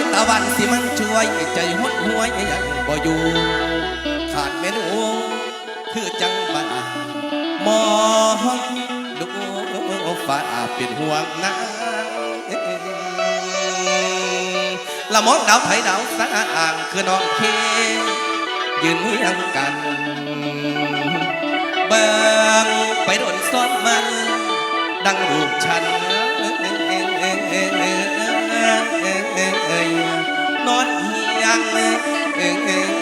ยตะวันสิมันช่วยใจหดห้วยยังบ่อยู่ ขาดเมนูคือจังบานมองดูฝาเป็นห่วงนางละมองดาวไผ่ดาวสะอ่างคือน้องเค ยืนเฮียงกันเบิ่งไปโดนซ้อนมัน ดังรูปฉัน นอนเฮียง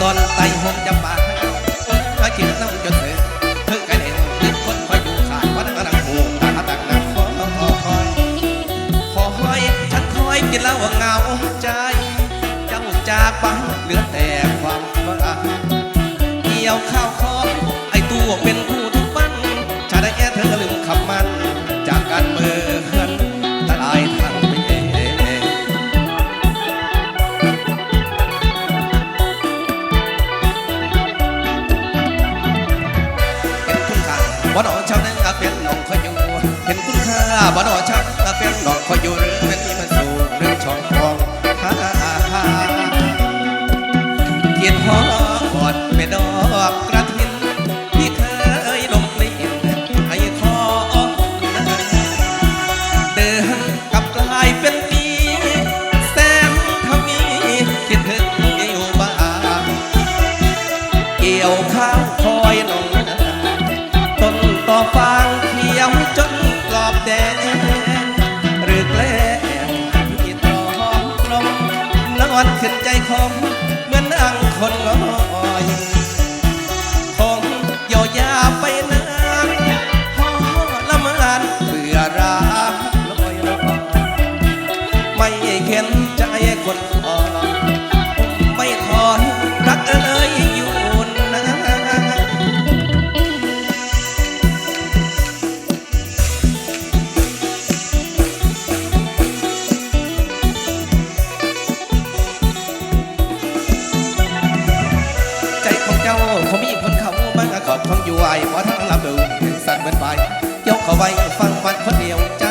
ตอนไตหงจำบามากินน้ำจนเถื่อเพื่อกันเห็นลิ้นคนคอยอยู่ขาดวันกระดังหูตาตักน้ำขออคอยขอคอยฉันคอยกินเล้าเงาใจ เจ้าจากไปเหลือแต่ความว่าเกี่ยวเข้า บ่ดอชาวนาเป็นน้องคอยอยู่เห็นคุณค่าบ่ดอชาวนาเป็นน้องคอยอยู่เรื่องนี้มันสูงเรื่องช่องทองฮ่าฮ่าฮ่าเกียรติพ่อ อ่อนขึ้นใจของเหมือนนั่งคนลอยของเยียยาไปน ยกเขาไว้ฟังฟันคนเดียวใจ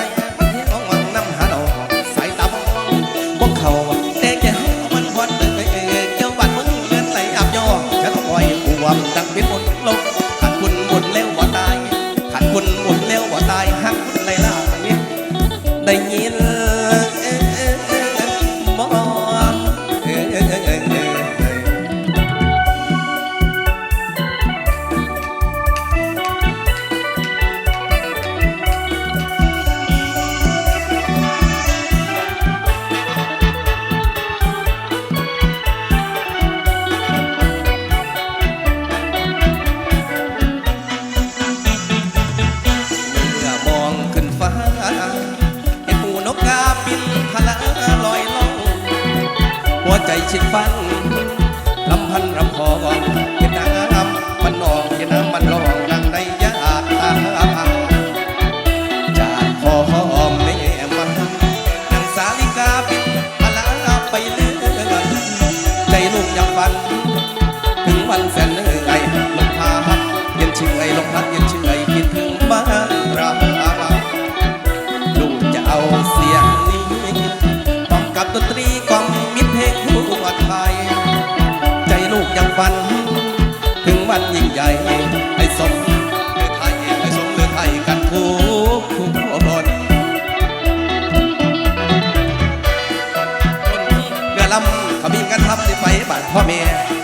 请烦。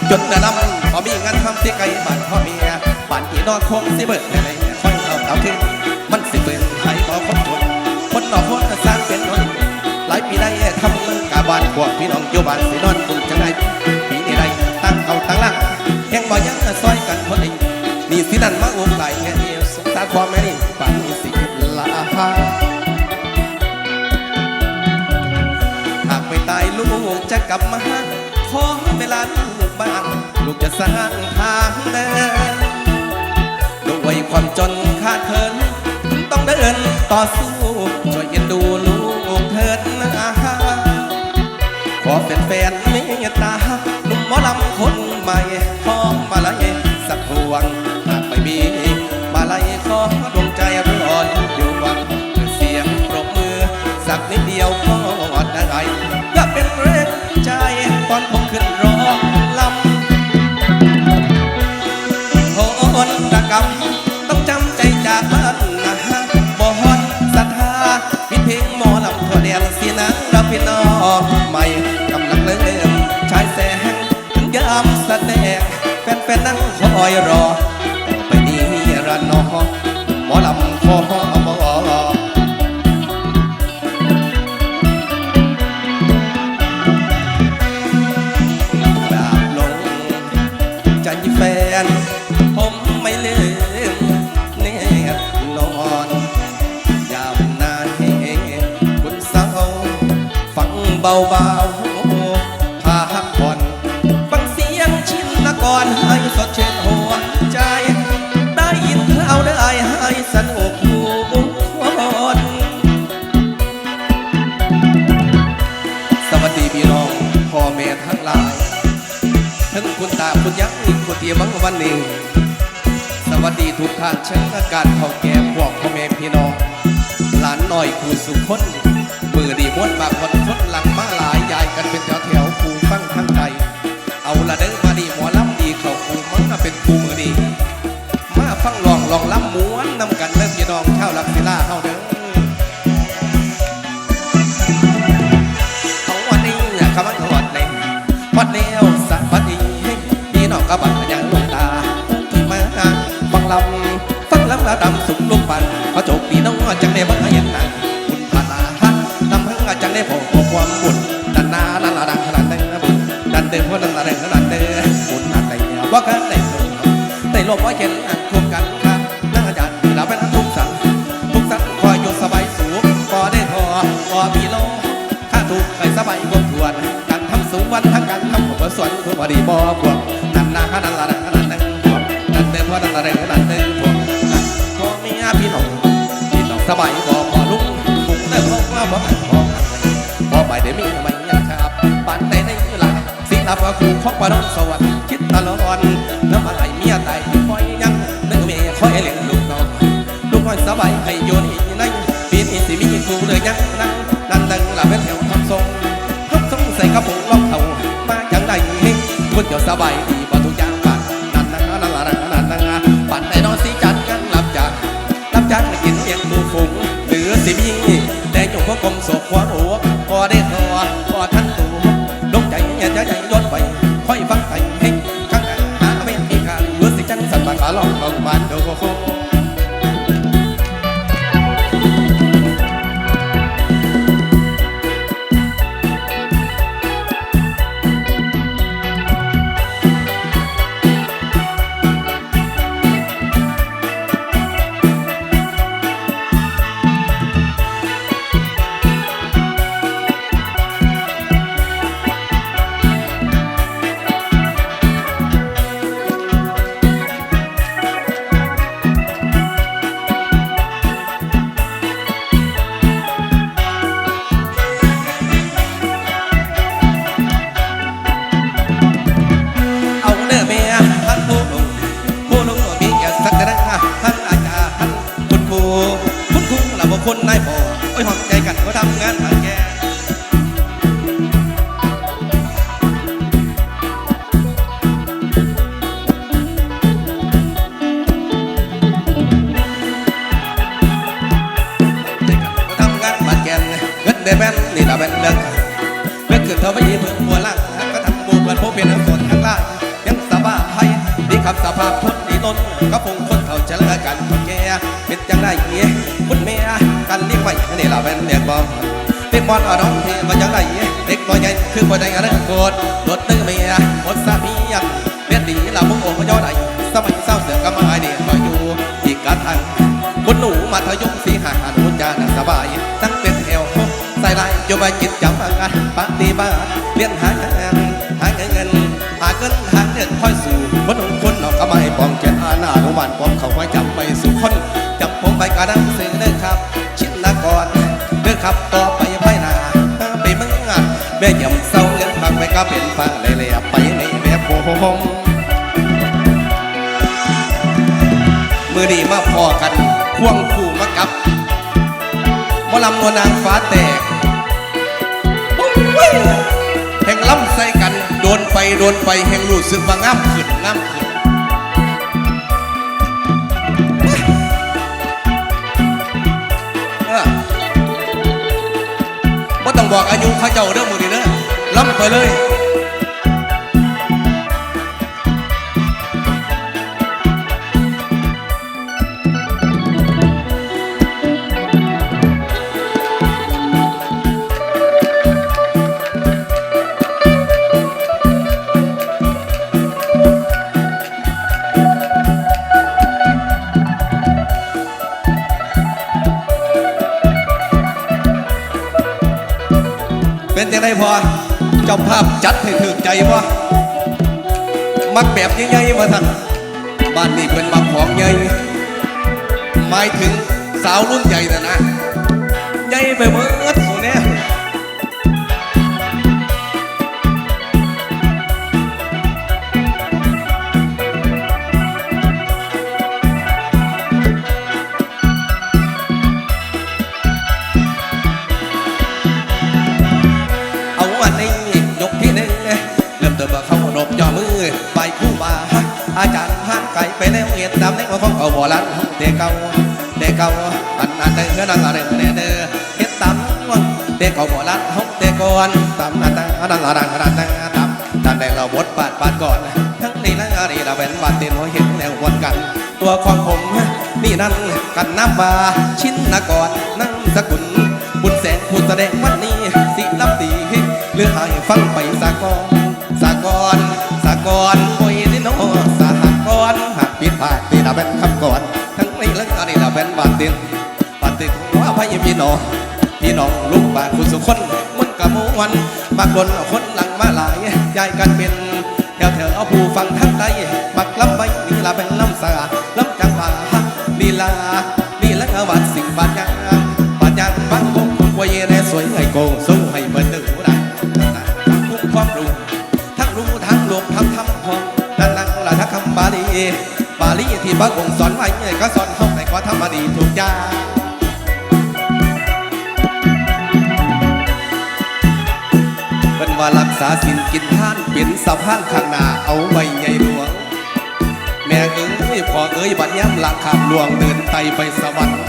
จนเรือลำเขามีงานทำที่ไกลบ้านพ่อแม่บ้านที่นอนคงสิเบิดอะไรค่อยเอาเอาขึ้นมันสิเบิดให้บ่คนจนคนนอคนสร้างเป็นน้อยหลายปีได้ทำเมืองกาบานพวกพี่น้องอยู่บ้านสินอนคุณจังไดปีนี้ได้ตั้งเอาตั้งหลังแห่งบ่ยังซอยกันคนเองนี่สินั่นมาอุ้มไหลแง่นี้สงสารพ่อแม่นี่ปานนี้สิลาหากไม่ตายลูกจะกลับมาขอเวลา ลูกจะสร้างทางเดินด้วยความจนขาดเคิน ต้องเดินต่อสู้ ช่วยเอ็นดูลูกเถิดนะขอเป็นแฟนๆเมตตาหนุ่มหมอลำคนใหม่ขอมาลัยสักพวงหากไม่มีมาลัยขอดวงใจร้อนอยู่ น ผมไม่ลืมเนบนอนยาวนานเห้คุณสาวฟังเบาๆพาพักผ่อนฟังเสียงชินละก่อนให้สดชื่นหัวใจ ได้ยินข่าได้ให้ส คุณยักษ์คุณเตียมังวันนี้สวัสดีทุกท่านเชิญอาการเท่าแก่พวกพ่อแม่พี่น้อง หลานหน้อยคูสุคนมือดีม้วนบากคนคนหลังมาหลายยายกันเป็นแถวแถวคูฟังทั้งใจ เอาละเด้อมาดีหมอลำดีเขาคูมันก็เป็นคูมือดี มาฟังลองลองลำม้วนนำกันเริ่มพี่น้องเช่าลักศิลา จังได้บังเห็นหนังบุญพานาฮันนำหังจังได้พอความบุญดันนาลันละดังขนาดเด้อบุญดันเด้อพราะดันละเด้อขนาดเด้อบุญนักได้ว่กันได้ได้ลบว่เห็นอันควบกันครับนั่งอาจารย์เราเป็นทุกสันทุกสันคอยอยู่สบายสูงพอได้พอพอมีโลถ้าถูกใครสบายกบทวนการทำสูงวันทั้งการทำผมสวนคุณว่าดีบ่พวกนั่นนาขนาดละขนาดนั้นพวกนั่นเดิมว่านั่นอะไรขนาดนั้ สบายบ่พอลุงบุกเลิกห้องว่าบ่พอพอไปเดี๋ยวมีไม่ยังครับปันในในหลังสิลับว่าครูของปานสวรรค์คิดตลอดน้ำอะไรเมียตายคอยยังนึกเมียคอยเลี้ยงลูกน้องลูกน้อยสบายให้โยนในปีนี้สิมีครูเลยยังนั่งนั่นดังละเป็นแถวทำทรงทำทรงใส่กระโปรงรองเท้ามาจังใดเฮงคุณเดี๋ยวสบาย แต่ยงพวกกลมโศกหัวโอ้ บอลอาน้องเทมาจังไรเด็กน้อยใหญ่คือบ่ได้อะไรโกรธรถนึงเมียหมดสามียังเรียนดีเราพุ่งโอ้ยอดไหนสมัยเศร้าเสือก็มาเดียคอยอยู่อีกกระทังคุณหนูมัธยมสีหาหนูจานัสบายตั้งเป็นแถวใส่ลายโยบายจิตจำงานปฏิบัติเรียนหาเงานหาเงินหาเงินหาเงินค่อยสู่คนของคนนอกก็ไม่ปองเจ็ดอาหน้าของวันผมเขาไว้จำไปสู่คนจำผมไปกระดังสื่อเด้อครับ ชินนกรเด้อครับต่อไป ม่ยำเศร้าเงินฟังไปก็เป็นฟังเลยเลยไปในแบบผมมือดีมาพอกันควงคู่มากับมอลำนวนางฟ้าแตกแห่งล้ำใส่กันโดนไปโดนไปแห่งรู้สึกว่างามขึ้นงามขึ้นบ่ต้องบอกอายุเขาเจ้าเด้อมือนี้เด้อ ล้ำไปเลยเป็นยังไงพอ เจ้าภาพจัดให้ถึกใจวะมักแบบใหญ่ๆมาทันบ้านนี้เป็นมักของใหญ่หมายถึงสาวรุ่นใหญ่นะนะใหญ่ไปเมื่อ คู่บาอาจารย์ห่างไกลไปแล้วเงียบดำในของเขาบ่ลันเด็กเก่าเด็กเก่าอันนั้นเด้อนั่งอะไรเด้อเด้อเฮ็ดตามเด็กเก่าบ่ลันห้องเด็กก่อนตามนั่นนั่งอะไรนั่งนั่งตามตามแดงเราบดปาดปาดก่อนทั้งนี้นั่งอะไรเราเป็นบาดเต็นหัวเห็นแนววนกัน ตัวของผมนี่นั่นกันน้ำบาชินนกรนั่งสกุลบุญแสงผู้แสดงวันนี้สิรับดีเรื่องให้ฟังไปสากอนสากอนสากอ และอันนี้เป็นบาดตินบาดตินว่าพายพี่น้องพี่น้องลูกบ้านคุณสุคนมันกะมวันมากนคนหลังมาหลายยายกันเป็นแถวแถวเอาผู้ฟังทั้งใดมักลำใบนี่ละเป็นลำสาลำจังหวะลีลาลีละกวัดสิ่งบาดยางปัญญาบางคงไว้ในสวยให้โกงสู้ให้เปิดดูได้ทั้งคุ้มความรู้ทั้งรู้ทั้งหลบทั้งทำพองนั่นนั่งละทั้งคำบาลีบาลีที่พระองค์สอนไว้ก็สอนเทำมาดีถูกอย่างเป็นว่ารักษาสินกินท่านเป็นสะพานข้างหน้าเอาไว้ใหญ่หลวง แม่เอ้ยพ่อเอ้ยบัดย้ำหลังขามหลวงเดินไตไปสวรรค์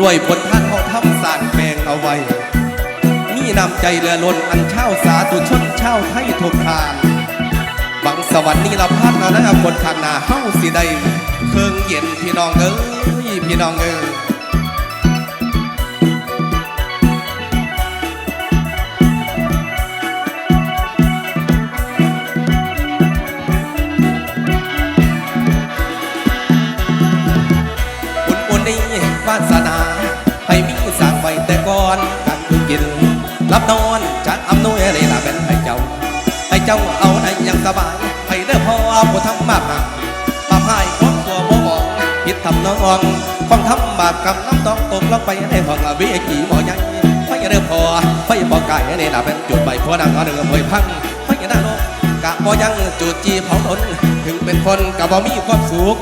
ด้วยผลท่านเขาทำสารแปลงเอาไว้มีนำใจเรือล้นอันเช่าสาธุชนเช่าให้ทุกทานบังสวรรค์นี่ละพัดเอานะคนขางนาเฮาสิได้เครื่องเย็นพี่น้องเอ้ย พี่น้องเอ้ยบุญบุญนี้วาสนาให้มีสั่งไว้แต่ก่อนกันกิน รับนอนจากอำนวยนี่ละเป็นให้เจ้า ให้เจ้าเอาได้อยังสบายให้เด้อพ่อผู้ทำมากหาปาพายของตัวบ่บอกผิดทำน้อง ของทำบาปกรรมน้ำต้องตกลงไปในห้องวิกีบ่ใหญ่ไฟเด้อพ่อไฟบ่ไก่ในี่ละเป็นจุดใบพัวดังเอาเดือมวยพังไฟหน้าโลกกะบ่ยังจุดจีเผาทนถึงเป็นคนกะบ่มีความสุข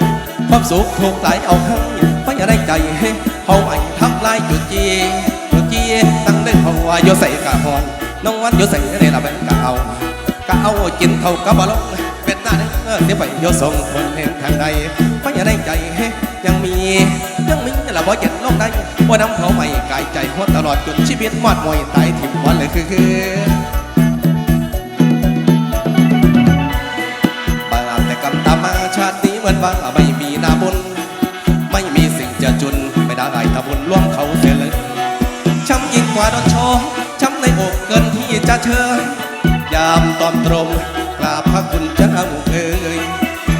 ความสุขถูกไหลเอาให้ไฟได้ใจให้เฮาไม่ทำลายจุดจีจุดจีตั้งเด้อพ่อโยใส่กะพรน้องวันโยใส่ในี่ละเป็นกะเอาก็เอากินเท่ากับบ่ลงเป็นหน้าเนื้อเดี๋ยวไปโยส่งคนเห็นทางใดเพราะอย่ได้ใจ บ่เย็นลงได้ว่าน้ำเขาไม่กายใจหัวตลอดจนชีวิตมอดมวยตายถิ่มวันเลยคือคือปาแต่กำตามมามือนว่าไม่มีนาบุญ ไม่มีสิ่งจะจุนไม่ได้ทำบุญร่วมเขาเสียเลยช้ำยิ่งกว่าโดนโชว์ช้ำในอกเกินที่จะเชิญยามตอนตรงกราบพระคุณเจ้าเอ่ย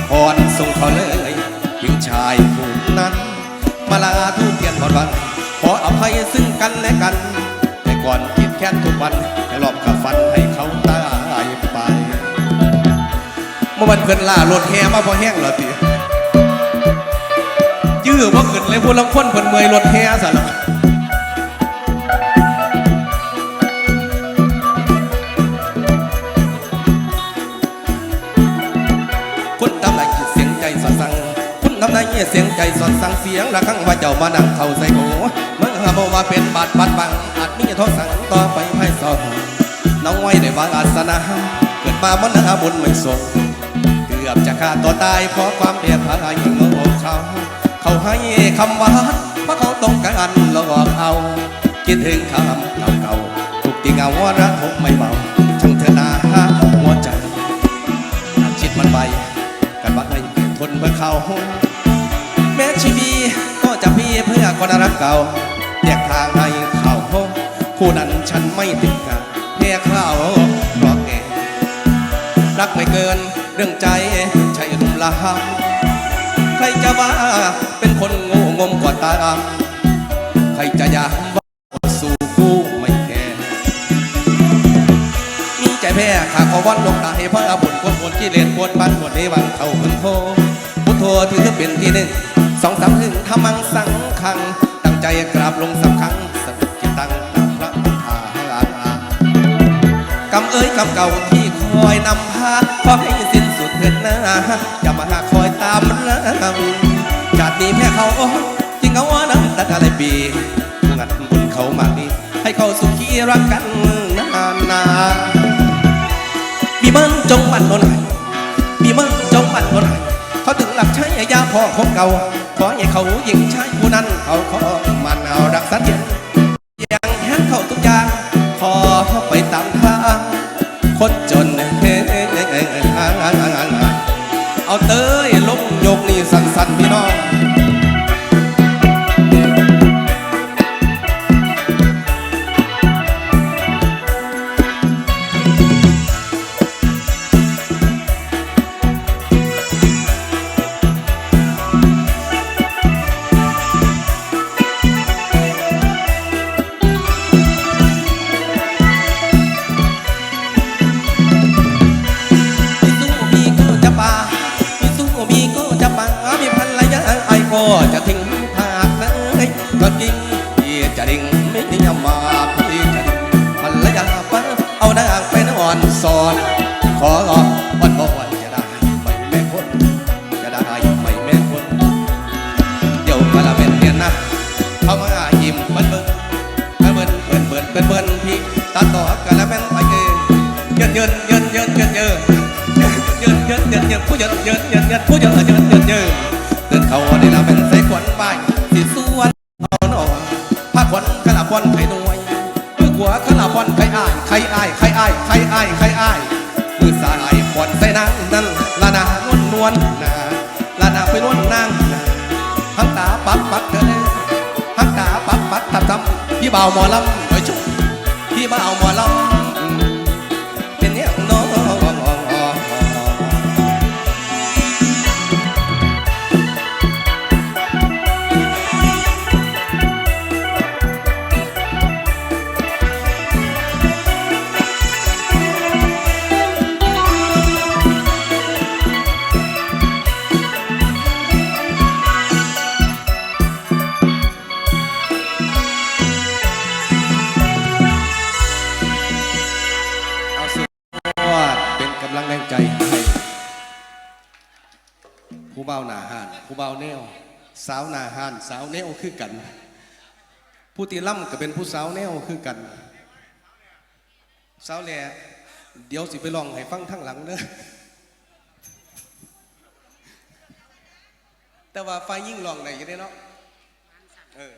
พรส่งเขาเลยหญิงชายผู้นั้น มาลาทุกเทียนหมดวันขออภัยซึ่งกันและกัน แต่ก่อนคิดแค้นทุกวันให้รอบกับฟันให้เขาตายไป เมื่อวันเพิ่นล่ารถแห่มาพอแห้งเหรอตียื้อว่าขึ้นเลยพูดลังคนเพิ่นเมื่อยรถแห่ซะแเสียงใจสอดสั่งเสียงละครั้งว่าเจ้ามานั่งเข้าใส่หูเมื่อหาบ่าเป็นบาดบาดบังอาจมีโทษสั่งต่อไปให้สอบน้องไว้ได้วางอาสนะเกิดมามันหาบุญไม่สมเกือบจะฆ่าตัวตายเพราะความเดียดพายโง่เขาเขาให้คำหวานเพราะเขาต้องการหลอกเอาคิดถึงคำเก่าๆทุกทีเงาว่ารักผมไม่เบาช่างเธอนาหัวใจอาชิดมันไปกันว่าให้ทนเพื่อเขา คนรักเก่าแยกทางให้เขาคู่นั้นฉันไม่ติดกันเพียเขาเพราะแกรักไม่เกินเรื่องใจใช่ลุมลามใครจะว่าเป็นคนโง่งมกว่าตามใครจะอยากว่าสู่คู่ไม่แคร์มีใจแพ้ขาขอวันลงตาให้พระบุญคนคนที่เล่นบนบ้านบนในวังเขาพุนโทพุทโธถือเป็นที่หนึ่ง สองสามถึงทำมังสังขัง ตั้งใจกราบลงสำคัญสติจิตตั้งตามพระพุทธากำเอ้ยกำเก่าที่คอยนำพาขอให้สิ้นสุดเถิดนะอย่ามาหาคอยตามลังชาตินี้แพ้เขาจริงเอาว่าน้ำตาอะไรปีงัดบุญเขามากดีให้เขาสุขีรักกันนานนานมีมันจงมันโนนให้มีมันจงมันโนนให้เขาถึงหลักใช้ยาพ่อของเก่า ขอให้เขายิงชายผู้นั้นเขาขอ ขวากะละพอนใครอ้ายใครอ้ายใครอ้ายใครอ้ายใครอ้ายมือซ้ายพอนใส่นางนั่นละนานวลนวลนาละนาไปนวลนางนาหักตาปักปักเธอหักตาปักปักทับทับพี่บ่าวหมอลำไปชุบพี่บ่าวหมอลำ สาวนาหานสาวแนวคือกัน ผู้ตีล่ำก็เป็นผู้สาวแนวคือกัน สาวแหล่เดี๋ยวสิไปลองให้ฟังทั้งหลังเด้อแต่ว่าไฟยิ่งลองไหนก็ได้เนาะเออ